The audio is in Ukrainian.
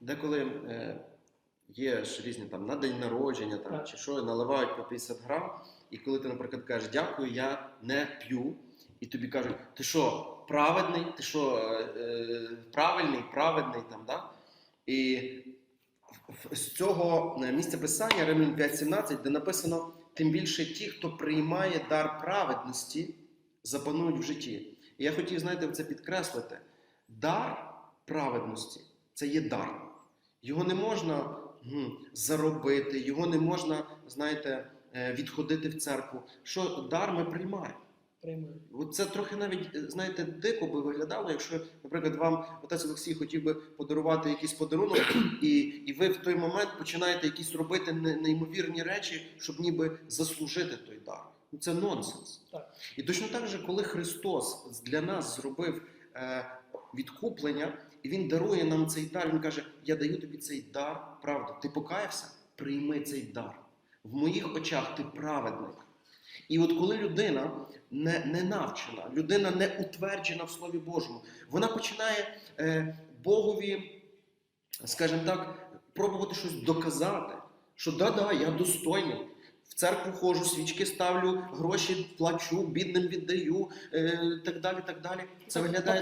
Деколи е, є ж різні там на день народження там, Так. чи що, наливають по 50 грам, і коли ти, наприклад, кажеш дякую, я не п'ю, і тобі кажуть, ти що, праведний, ти що, е, е, правильний, праведний там, да? І з цього е, місця писання Римлян 5.17, де написано, тим більше ті, хто приймає дар праведності, запанують в житті. І я хотів, знаєте, це підкреслити. Дар праведності це є дар. Його не можна заробити, його не можна, знаєте, е, відходити в церкву. Що дар ми приймаємо. Приймаю. Це трохи навіть, е, знаєте, дико би виглядало, якщо, наприклад, вам отець Олексій хотів би подарувати якийсь подарунок, і, і ви в той момент починаєте якісь робити неймовірні речі, щоб ніби заслужити той дар. Ну це нонсенс. Так. І точно так же, коли Христос для нас зробив е, відкуплення, Він дарує нам цей дар, Він каже: Я даю тобі цей дар, правда. Ти покаявся? Прийми цей дар. В моїх очах ти праведник. І от коли людина не, не навчена, людина не утверджена в Слові Божому, вона починає е, Богові, скажімо так, пробувати щось доказати, що да-да, я достойний. В церкву ходжу, свічки ставлю, гроші плачу, бідним віддаю, е, так далі, так далі. Це виглядає